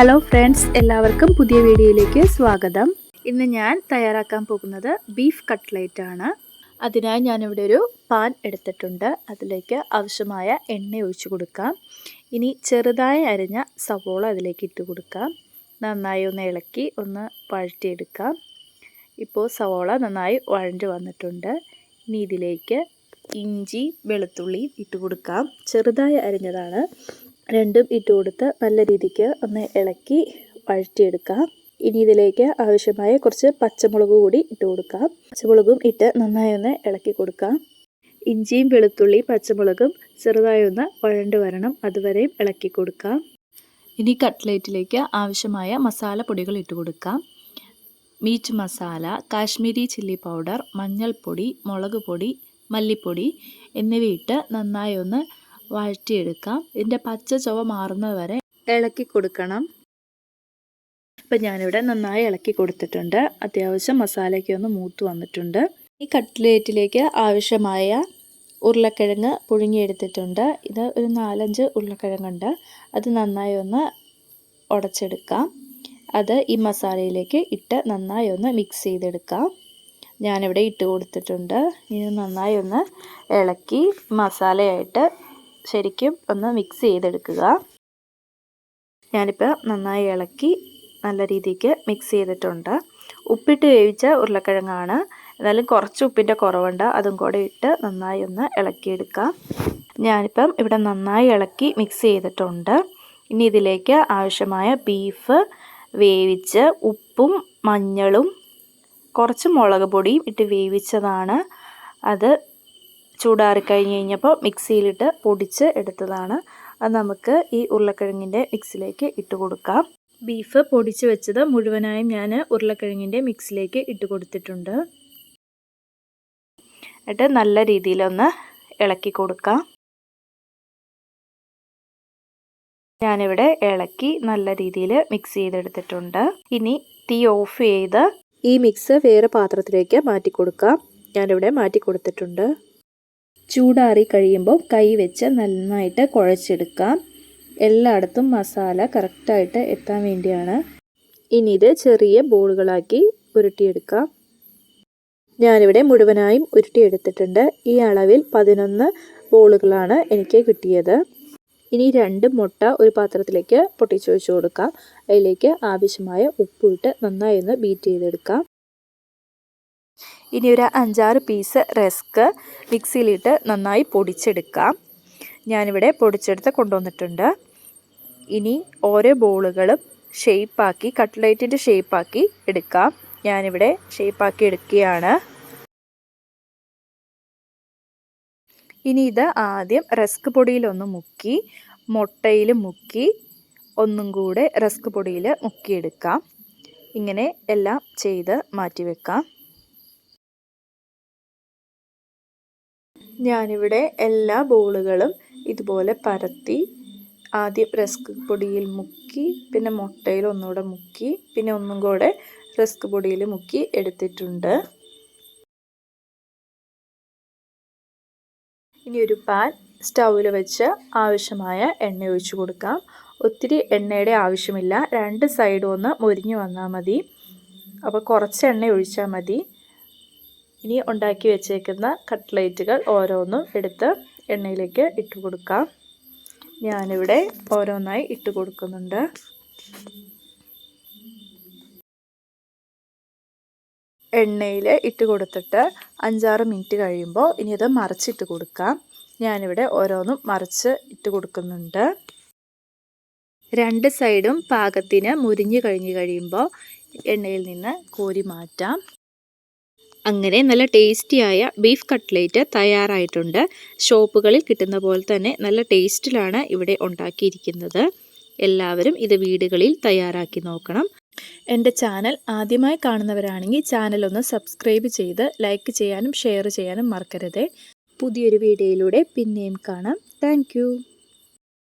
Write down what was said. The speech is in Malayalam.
ഹലോ ഫ്രണ്ട്സ് എല്ലാവർക്കും പുതിയ വീഡിയോയിലേക്ക് സ്വാഗതം. ഇന്ന് ഞാൻ തയ്യാറാക്കാൻ പോകുന്നത് ബീഫ് കട്ട്ലേറ്റ് ആണ്. അതിനായി ഞാനിവിടെ ഒരു പാൻ എടുത്തിട്ടുണ്ട്. അതിലേക്ക് ആവശ്യമായ എണ്ണ ഒഴിച്ചു കൊടുക്കാം. ഇനി ചെറുതായി അരിഞ്ഞ സവോള അതിലേക്ക് ഇട്ട് കൊടുക്കാം. നന്നായി ഒന്ന് ഇളക്കി ഒന്ന് വഴറ്റിയെടുക്കാം. ഇപ്പോൾ സവോള നന്നായി വഴഞ്ഞു വന്നിട്ടുണ്ട്. ഇനി ഇതിലേക്ക് ഇഞ്ചി വെളുത്തുള്ളി ഇട്ട് കൊടുക്കാം. ചെറുതായി അരിഞ്ഞതാണ്. രണ്ടും ഇട്ട് കൊടുത്ത് നല്ല രീതിക്ക് ഒന്ന് ഇളക്കി വഴറ്റിയെടുക്കാം. ഇനി ഇതിലേക്ക് ആവശ്യമായ കുറച്ച് പച്ചമുളക് കൂടി ഇട്ട് കൊടുക്കാം. പച്ചമുളകും ഇട്ട് നന്നായി ഒന്ന് ഇളക്കി കൊടുക്കാം. ഇഞ്ചിയും വെളുത്തുള്ളി പച്ചമുളകും ചെറുതായി ഒന്ന് വഴണ്ട് വരണം. അതുവരെയും ഇളക്കി കൊടുക്കാം. ഇനി കട്ട്ലേറ്റിലേക്ക് ആവശ്യമായ മസാല പൊടികൾ ഇട്ട് കൊടുക്കാം. Meat masala Kashmiri chilli powder മഞ്ഞൾപ്പൊടി മുളക് പൊടി മല്ലിപ്പൊടി എന്നിവയിട്ട് നന്നായി ഒന്ന് വഴറ്റിയെടുക്കാം. ഇതിന്റെ പച്ച ചുവ മാറുന്നത് വരെ ഇളക്കി കൊടുക്കണം. ഇപ്പം ഞാനിവിടെ നന്നായി ഇളക്കി കൊടുത്തിട്ടുണ്ട്. അത്യാവശ്യം മസാലയ്ക്ക് ഒന്ന് മൂത്ത് വന്നിട്ടുണ്ട്. ഈ കട്ട്ലേറ്റിലേക്ക് ആവശ്യമായ ഉരുളക്കിഴങ്ങ് പുഴുങ്ങിയെടുത്തിട്ടുണ്ട്. ഇത് ഒരു നാലഞ്ച് ഉരുളക്കിഴങ്ങുണ്ട്. അത് നന്നായി ഒന്ന് ഉടച്ചെടുക്കാം. അത് ഈ മസാലയിലേക്ക് ഇട്ട് നന്നായി ഒന്ന് മിക്സ് ചെയ്തെടുക്കാം. ഞാനിവിടെ ഇട്ട് കൊടുത്തിട്ടുണ്ട്. ഇത് നന്നായി ഒന്ന് ഇളക്കി മസാലയായിട്ട് ശരിക്കും ഒന്ന് മിക്സ് ചെയ്തെടുക്കുക. ഞാനിപ്പോൾ നന്നായി ഇളക്കി നല്ല രീതിക്ക് മിക്സ് ചെയ്തിട്ടുണ്ട്. ഉപ്പിട്ട് വേവിച്ച ഉരുളക്കിഴങ്ങാണ്. എന്നാലും കുറച്ച് ഉപ്പിന്റെ കുറവുണ്ട്. അതും കൂടെ ഇട്ട് നന്നായി ഒന്ന് ഇളക്കിയെടുക്കാം. ഞാനിപ്പം ഇവിടെ നന്നായി ഇളക്കി മിക്സ് ചെയ്തിട്ടുണ്ട്. ഇനി ഇതിലേക്ക് ആവശ്യമായ ബീഫ് വേവിച്ച് ഉപ്പും മഞ്ഞളും കുറച്ച് മുളക് പൊടിയും ഇട്ട് വേവിച്ചതാണ്. അത് ചൂടാറിക്കഴിഞ്ഞ് കഴിഞ്ഞപ്പോൾ മിക്സിയിലിട്ട് പൊടിച്ച് എടുത്തതാണ്. അത് നമുക്ക് ഈ ഉരുളക്കിഴങ്ങിന്റെ മിക്സിലേക്ക് ഇട്ട് കൊടുക്കാം. ബീഫ് പൊടിച്ച് വെച്ചത് മുഴുവനായും ഞാൻ ഉരുളക്കിഴങ്ങിന്റെ മിക്സിലേക്ക് ഇട്ട് കൊടുത്തിട്ടുണ്ട്. എന്നിട്ട് നല്ല രീതിയിലൊന്ന് ഇളക്കി കൊടുക്കാം. ഞാനിവിടെ ഇളക്കി നല്ല രീതിയിൽ മിക്സ് ചെയ്തെടുത്തിട്ടുണ്ട്. ഇനി തീ ഓഫ് ചെയ്ത് ഈ മിക്സ് വേറെ പാത്രത്തിലേക്ക് മാറ്റി കൊടുക്കാം. ഞാനിവിടെ മാറ്റി കൊടുത്തിട്ടുണ്ട്. ചൂടാറി കഴിയുമ്പോൾ കൈ വെച്ച് നന്നായിട്ട് കുഴച്ചെടുക്കാം. എല്ലായിടത്തും മസാല കറക്റ്റായിട്ട് എത്താൻ വേണ്ടിയാണ്. ഇനി ഇത് ചെറിയ ബോളുകളാക്കി ഉരുട്ടിയെടുക്കാം. ഞാനിവിടെ മുഴുവനായും ഉരുട്ടിയെടുത്തിട്ടുണ്ട്. ഈ അളവിൽ പതിനൊന്ന് ബോളുകളാണ് എനിക്ക് കിട്ടിയത്. ഇനി രണ്ട് മുട്ട ഒരു പാത്രത്തിലേക്ക് പൊട്ടിച്ചു വെച്ച് കൊടുക്കാം. അതിലേക്ക് ആവശ്യമായ ഉപ്പിട്ട് നന്നായി ഒന്ന് ബീറ്റ് ചെയ്തെടുക്കാം. ഇനി ഒരു അഞ്ചാറ് പീസ് റസ്ക് മിക്സിയിലിട്ട് നന്നായി പൊടിച്ചെടുക്കാം. ഞാനിവിടെ പൊടിച്ചെടുത്ത് കൊണ്ടുവന്നിട്ടുണ്ട്. ഇനി ഓരോ ബോളുകളും ഷേപ്പാക്കി കട്ട്ലൈറ്റിന്റെ ഷേപ്പാക്കി എടുക്കാം. ഞാനിവിടെ ഷേപ്പാക്കി എടുക്കുകയാണ്. ഇനി ഇത് ആദ്യം റസ്ക് പൊടിയിലൊന്ന് മുക്കി മുട്ടയിൽ മുക്കി ഒന്നും കൂടെ റെസ്ക് പൊടിയിൽ മുക്കിയെടുക്കാം. ഇങ്ങനെ എല്ലാം ചെയ്ത് മാറ്റി ഞാനിവിടെ എല്ലാ ബോളുകളും ഇതുപോലെ പരത്തി ആദ്യം റസ്ക് പൊടിയിൽ മുക്കി പിന്നെ മുട്ടയിൽ ഒന്നുകൂടെ മുക്കി പിന്നെ ഒന്നും കൂടെ റസ്ക് പൊടിയിൽ മുക്കി എടുത്തിട്ടുണ്ട്. ഇനി ഒരു പാൻ സ്റ്റൗവിൽ വെച്ച് ആവശ്യമായ എണ്ണ ഒഴിച്ചു കൊടുക്കാം. ഒത്തിരി എണ്ണയുടെ ആവശ്യമില്ല. രണ്ട് സൈഡും ഒന്ന് മുരിഞ്ഞു വന്നാൽ മതി. അപ്പോൾ കുറച്ച് എണ്ണ ഒഴിച്ചാൽ മതി. ഇനി ഉണ്ടാക്കി വെച്ചേക്കുന്ന കട്ട്ലേറ്റുകൾ ഓരോന്നും എടുത്ത് എണ്ണയിലേക്ക് ഇട്ട് കൊടുക്കാം. ഞാനിവിടെ ഓരോന്നായി ഇട്ട് കൊടുക്കുന്നുണ്ട്. എണ്ണയിൽ ഇട്ട് കൊടുത്തിട്ട് അഞ്ചാറ് മിനിറ്റ് കഴിയുമ്പോൾ ഇനി അത് മറിച്ചിട്ട് കൊടുക്കാം. ഞാനിവിടെ ഓരോന്നും മറിച്ച് ഇട്ട് കൊടുക്കുന്നുണ്ട്. രണ്ട് സൈഡും പാകത്തിന് മുരിഞ്ഞ് കഴിഞ്ഞ് കഴിയുമ്പോൾ എണ്ണയിൽ നിന്ന് കോരി മാറ്റാം. അങ്ങനെ നല്ല ടേസ്റ്റിയായ ബീഫ് കട്ട്ലേറ്റ് തയ്യാറായിട്ടുണ്ട്. ഷോപ്പുകളിൽ കിട്ടുന്ന പോലെ തന്നെ നല്ല ടേസ്റ്റിലാണ് ഇവിടെ ഉണ്ടാക്കിയിരിക്കുന്നത്. എല്ലാവരും ഇത് വീടുകളിൽ തയ്യാറാക്കി നോക്കണം. എന്റെ ചാനൽ ആദ്യമായി കാണുന്നവരാണെങ്കിൽ ചാനൽ ഒന്ന് സബ്സ്ക്രൈബ് ചെയ്ത് ലൈക്ക് ചെയ്യാനും ഷെയർ ചെയ്യാനും മറക്കരുതേ. പുതിയൊരു വീഡിയോയിലൂടെ പിന്നെയും കാണാം. താങ്ക്